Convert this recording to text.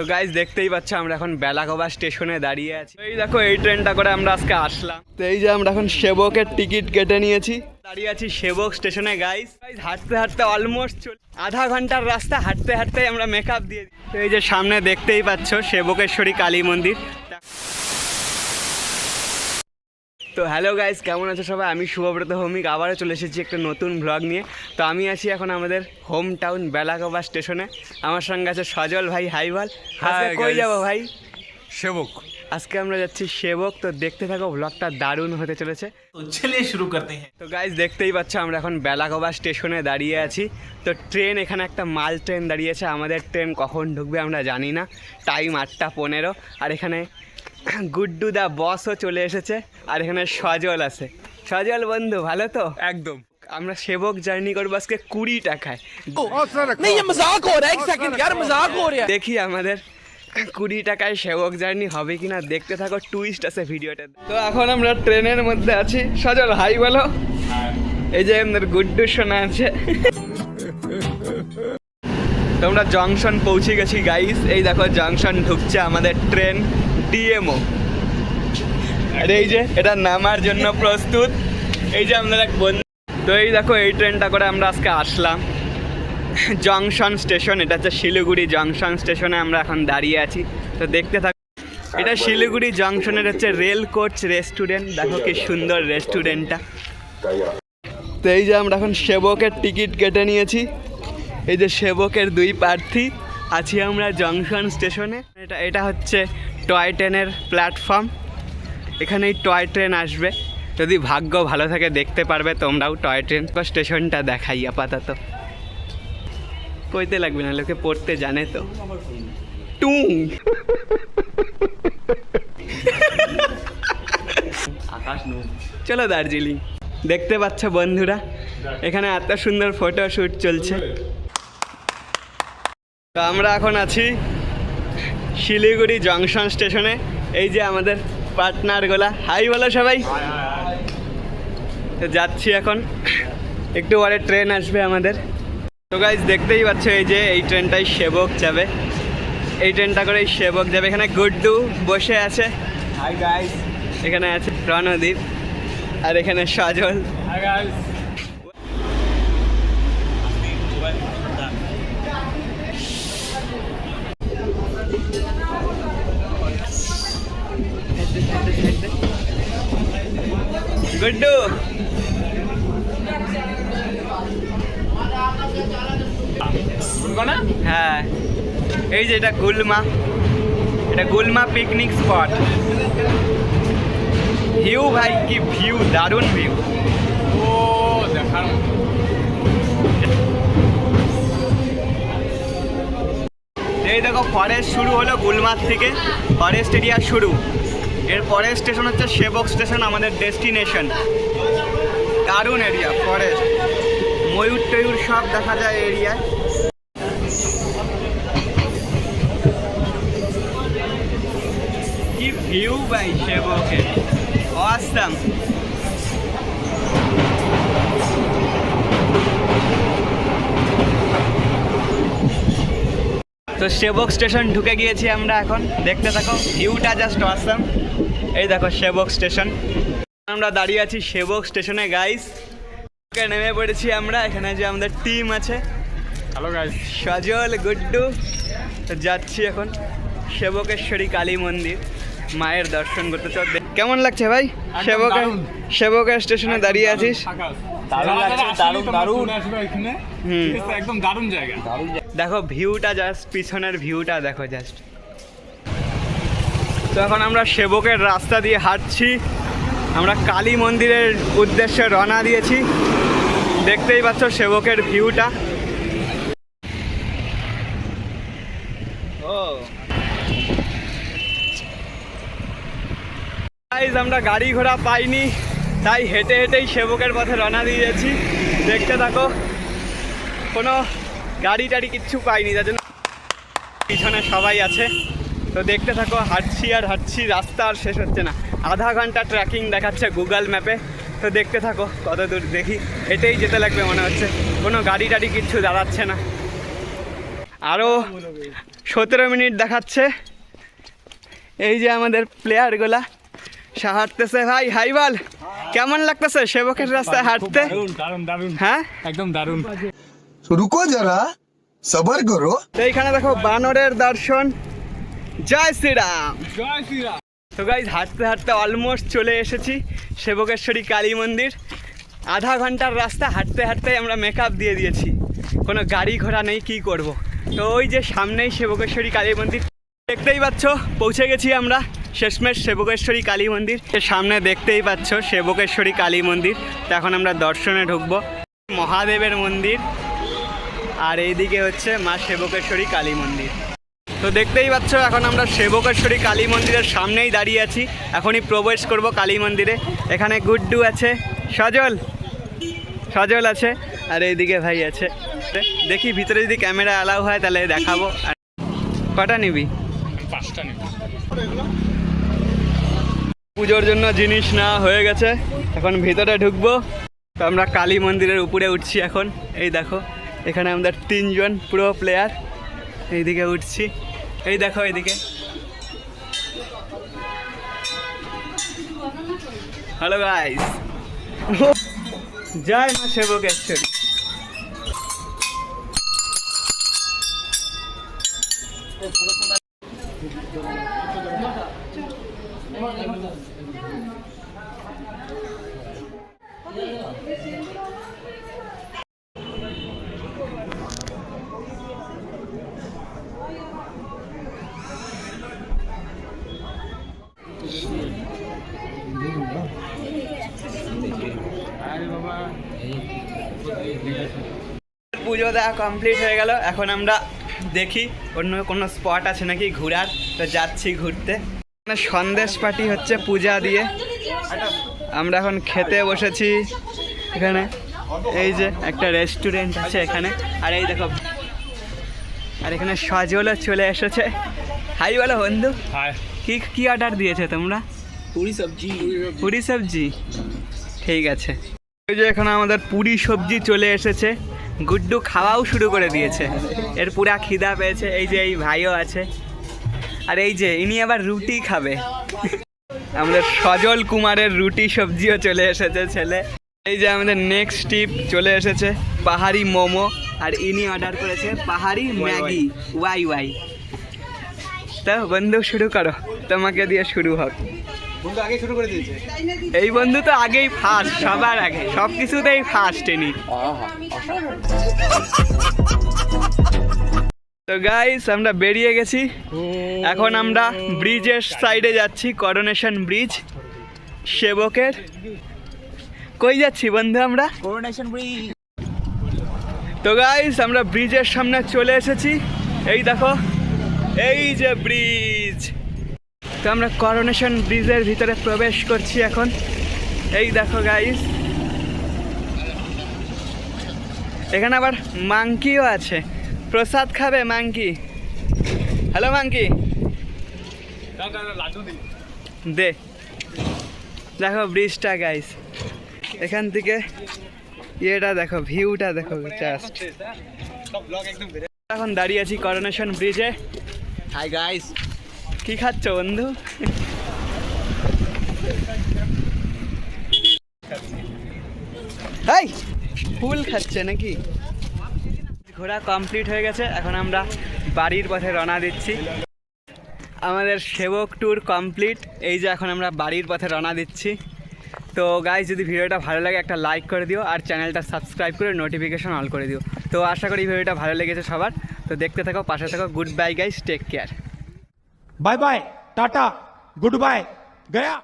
তো গাইজ দেখতেই পাচ্ছ, আমরা এখন বেলাগোবা স্টেশনে দাঁড়িয়ে আছি। এই দেখো, এই ট্রেনটা করে আমরা আজকে আসলাম। তো এই যে আমরা এখন সেবকের টিকিট কেটে নিয়েছি। দাঁড়িয়ে আছি সেবক স্টেশনে গাইজ হাঁটতে হাঁটতে অলমোস্ট চল আধা ঘণ্টার রাস্তা, হাঁটতে হাঁটতে আমরা মেকআপ দিয়ে তো এই যে সামনে দেখতেই পাচ্ছ, সেবকেশ্বরী কালী মন্দির। তো হ্যালো গাইজ কেমন আছো সবাই? আমি শুভব্রত হোমিক আবারও চলে এসেছি একটা নতুন ব্লগ নিয়ে। তো আমি আছি এখন আমাদের হোম টাউন বেলাকোবা স্টেশনে আমার সঙ্গে আছে সজল ভাই হাই বল। কই যাব ভাই? সেবক। আজকে আমরা যাচ্ছি সেবক। তো দেখতে থাকো ব্লগটা দারুণ হতে চলেছে। শুরু করতে হ্যাঁ। তো গাইজ দেখতেই পাচ্ছ আমরা এখন বেলাকোবা স্টেশনে দাঁড়িয়ে আছি। তো ট্রেন এখানে একটা মাল ট্রেন দাঁড়িয়েছে। আমাদের ট্রেন কখন ঢুকবে আমরা জানি না। টাইম আটটা পনেরো। আর এখানে গুড্ডু দা বসও চলে এসেছে আর এখানে সজল আছে। সজল বন্ধু ভালো তো? একদম। আমরা সেবক জার্নি করব আজকে কুড়ি টাকায়। আচ্ছা, আচ্ছা। দেখি আমাদের কুড়ি টাকায় সেবক জার্নি হবে কিনা দেখতে থাকো টুইস্ট আছে ভিডিওটা তো এখন আমরা ট্রেনের মধ্যে আছি। সজল হাই বলো। এই যে আমাদের গুড্ডু শোনা আছে। তোমরা জংশন পৌঁছে গেছি গাইস এই দেখো, জংশন ঢুকছে আমাদের ট্রেন ডিএমও আর এই যে, এটা নামার জন্য প্রস্তুত। এই যে আমাদের এক বন্ধু। তো এই দেখো, এই ট্রেনটা করে আমরা আজকে আসলাম। জংশন স্টেশন, এটা হচ্ছে শিলিগুড়ি জংশন স্টেশনে আমরা এখন দাঁড়িয়ে আছি। তো দেখতে থাক এটা শিলিগুড়ি জংশনের হচ্ছে রেল কোচ রেস্টুরেন্ট দেখো কি সুন্দর রেস্টুরেন্টটা তো এই যে আমরা এখন সেবকের টিকিট কেটে নিয়েছি। এই যে সেবকের দুই প্রার্থী আছি আমরা জংশন স্টেশনে। এটা এটা হচ্ছে টয় ট্রেনের প্ল্যাটফর্ম। এখানেই টয় ট্রেন আসবে। যদি ভাগ্য ভালো থাকে দেখতে পারবে তোমরাও টয় ট্রেন বা স্টেশনটা দেখাই আপাতত। কইতে লাগবে না লোকে পড়তে জানে তো। টুং! চলো দার্জিলিং। দেখতে পাচ্ছ বন্ধুরা এখানে এত সুন্দর ফটোশ্যুট চলছে। তো আমরা এখন আছি শিলিগুড়ি জংশন স্টেশনে। এই যে আমাদের পার্টনারগুলা হাই বলো সবাই। তো যাচ্ছি এখন। একটু পরে ট্রেন আসবে আমাদের। তো গাইজ দেখতেই পাচ্ছ এই যে এই ট্রেনটাই সেবক যাবে। এই ট্রেনটা করেই সেবক যাবে। এখানে গুড্ডু বসে আছে। হাই এখানে আছে প্রণদীপ আর এখানে সজল। গাইজ గుడ్డు হ্যাঁ এই যে এটা গুলমা এটা গুলমা পিকনিক স্পট ভিউ ভাই কি ভিউ দারুণ ভিউ ও এই দেখো ফরেস্ট শুরু হলো গুলমার থেকে। ফরেস্ট এরিয়া শুরু। এর পরের স্টেশন হচ্ছে সেবক স্টেশন আমাদের ডেস্টিনেশন দারুণ এরিয়া ফরেস্ট ময়ূর টয়ূর সব দেখা যায় এরিয়ায় কি ভিউ ভাই সেবকের অসাম তো সেবক স্টেশন ঢুকে গিয়েছি আমরা এখন। দেখতে থাকো ভিউটা জাস্ট আসাম এই দেখো সেবক স্টেশন আমরা দাঁড়িয়ে আছি সেবক স্টেশনে গাইস নেমে পড়েছি আমরা এখানে যে আমাদের টিম আছে। Hello guys Sajal Guddu. যাচ্ছি এখন সেবকেশ্বরী কালী মন্দির মায়ের দর্শন করতে। চল কেমন লাগছে ভাই? সেবকের সেবকের স্টেশনে দাঁড়িয়ে আছিস? দারুণ লাগছে দারুণ এখানে। একদম দারুণ জায়গা। দেখো ভিউটা জাস্ট পিছনের ভিউটা দেখো জাস্ট তো এখন আমরা সেবকের রাস্তা দিয়ে হাঁটছি। আমরা কালী মন্দিরের উদ্দেশ্যে রওনা দিয়েছি। দেখতেই পাচ্ছ সেবকের ভিউটা। ও। আমরা গাড়ি ঘোড়া পাইনি। তাই হেঁটে হেঁটেই সেবকের পথে রওনা দিয়েছি দেখতে থাকো, কোনো গাড়ি টাড়ি কিচ্ছু পাইনি যার জন্য পিছনে সবাই আছে। তো দেখতে থাকো, হাঁটছি আর হাঁটছি, রাস্তা আর শেষ হচ্ছে না। আধা ঘণ্টা ট্র্যাকিং দেখাচ্ছে গুগল ম্যাপে তো দেখতে থাকো, কত দূর দেখি এটাই যেতে লাগবে মনে হচ্ছে। কোনো গাড়ি টাড়ি কিচ্ছু দাঁড়াচ্ছে না। আরও সতেরো মিনিট দেখাচ্ছে। এই যে আমাদের প্লেয়ারগুলা সে হাঁটতেছে। ভাই হাই বল কেমন লাগতেছে সেবকের রাস্তায় হাঁটতে? হ্যাঁ? একদম দারুণ। রুকো যারা সবার করো এইখানে দেখো বানরের দর্শন। জয় শ্রীরাম। জয় শ্রীরাম। তো গাইজ হাঁটতে হাঁটতে অলমোস্ট চলে এসেছি সেবকেশ্বরী কালী মন্দির। আধা ঘণ্টার রাস্তা হাঁটতে হাঁটতে আমরা মেকআপ দিয়ে দিয়েছি। কোনো গাড়ি ঘোড়া নেই কি করব। তো ওই যে সামনেই সেবকেশ্বরী কালী মন্দির। দেখতেই পাচ্ছ পৌঁছে গেছি আমরা। শেষমেশ সেবকেশ্বরী কালী মন্দির। সামনে দেখতেই পাচ্ছ সেবকেশ্বরী কালী মন্দির। তো এখন আমরা দর্শনে ঢুকবো। মহাদেবের মন্দির আর এইদিকে হচ্ছে মা সেবকেশ্বরী কালী মন্দির। তো দেখতেই পাচ্ছ এখন আমরা সেবকেশ্বরী কালী মন্দিরের সামনেই দাঁড়িয়ে আছি। এখনই প্রবেশ করব কালী মন্দিরে। এখানে গুড্ডু আছে, সজল। সজল আছে আর এইদিকে ভাই আছে। দেখি ভিতরে যদি ক্যামেরা অ্যালাউ হয় তাহলে দেখাবো। কটা নিবি? পাঁচটা নেই পুজোর জন্য জিনিস নেওয়া হয়ে গেছে। এখন ভিতরে ঢুকবো। তো আমরা কালী মন্দিরের উপরে উঠছি এখন। এই দেখো, এখানে আমাদের তিনজন পুরো প্লেয়ার এইদিকে উঠছি। এই দেখো এইদিকে। হ্যালো গাইস জয় মা সেবকেশ্বরী। পুজো দেওয়া কমপ্লিট হয়ে গেল। এখন আমরা দেখি অন্য কোনো স্পট আছে নাকি ঘোরার। তো যাচ্ছি ঘুরতে। সন্দেশ পার্টি হচ্ছে পূজা দিয়ে। আমরা এখন খেতে বসেছি এখানে। এই যে একটা রেস্টুরেন্ট আছে এখানে। আর এই দেখো আর এখানে সজলও চলে এসেছে। হাই বলো বন্ধু। কি কি অর্ডার দিয়েছে তোমরা? পুরি সবজি। পুরি সবজি? ঠিক আছে। এই যে এখানে আমাদের পুরি সবজি চলে এসেছে। গুড্ডু খাওয়াও শুরু করে দিয়েছে। এর পুরা খিদা পেয়েছে। এই যে এই ভাইও আছে। আর এই যে ইনি আবার রুটি খাবে। আমাদের সজল কুমারের রুটি সবজিও চলে এসেছে ছেলে। এই যে আমাদের নেক্সট টিপ চলে এসেছে পাহাড়ি মোমো। আর ইনি অর্ডার করেছে পাহাড়ি ম্যাগি ওয়াই ওয়াই তো বন্ধু শুরু করো। তোমাকে দিয়ে শুরু হোক। বন্ধু আগে শুরু করে দিয়েছে। এই বন্ধু তো আগেই ফার্স্ট সবার আগে। সব কিছুতেই ফার্স্ট ইনি তো গাইস আমরা বেরিয়ে গেছি। এখন আমরা ব্রিজের সাইডে যাচ্ছি করোনেশন ব্রিজ সেবকের। কই যাচ্ছি বন্ধু আমরা? করোনেশন ব্রিজ তো গাইস আমরা ব্রিজের সামনে চলে এসেছি। এই দেখো এই যে ব্রিজ তো আমরা করোনেশন ব্রিজের ভিতরে প্রবেশ করছি এখন। এই দেখো গাইস এখানে আবার মাংকিও আছে। প্রসাদ খাবে মাংকি? হ্যালো দিই দে। দেখো ব্রিজটা গাইস এখান থেকে ইয়েটা দেখো ভিউটা দেখো জাস্ট এখন দাঁড়িয়ে আছি করোনেশন ব্রিজে হাই গাইস কি খাচ্ছ বন্ধু? হাই ফুল খাচ্ছে নাকি? ঘোরা কমপ্লিট হয়ে গেছে, এখন আমরা বাড়ির পথে রওনা দিচ্ছি। আমাদের সেবক ট্যুর কমপ্লিট, এই যে এখন আমরা বাড়ির পথে রওনা দিচ্ছি। তো গাইজ যদি ভিডিওটা ভালো লাগে একটা লাইক করে দিও, আর চ্যানেলটা সাবস্ক্রাইব করে নোটিফিকেশন অল করে দিও। তো আশা করি ভিডিওটা ভালো লেগেছে সবার। তো দেখতে থাকো, পাশে থাকো good bye guys take care bye bye tata good bye Gaya